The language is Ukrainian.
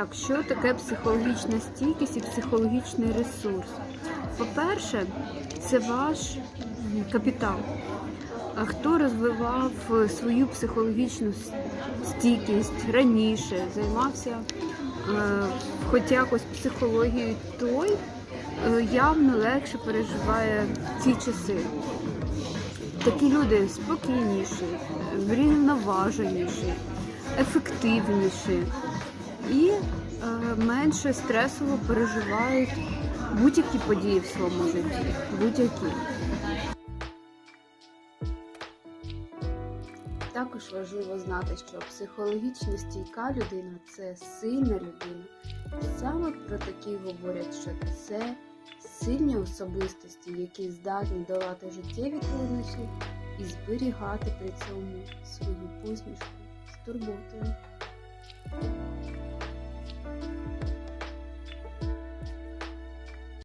Так, що таке психологічна стійкість і психологічний ресурс? По-перше, це ваш капітал. А хто розвивав свою психологічну стійкість раніше, займався е, хоч якось психологією, той е, явно легше переживає ці часи. Такі люди спокійніші, врівноваженіші, ефективніші і е, менше стресово переживають будь-які події в своєму житті. Будь-які. Також важливо знати, що психологічно стійка людина це сильна людина. Саме про такі говорять, що це сильні особистості, які здатні долати життєві труднощі і зберігати при цьому свою посмішку з турботою.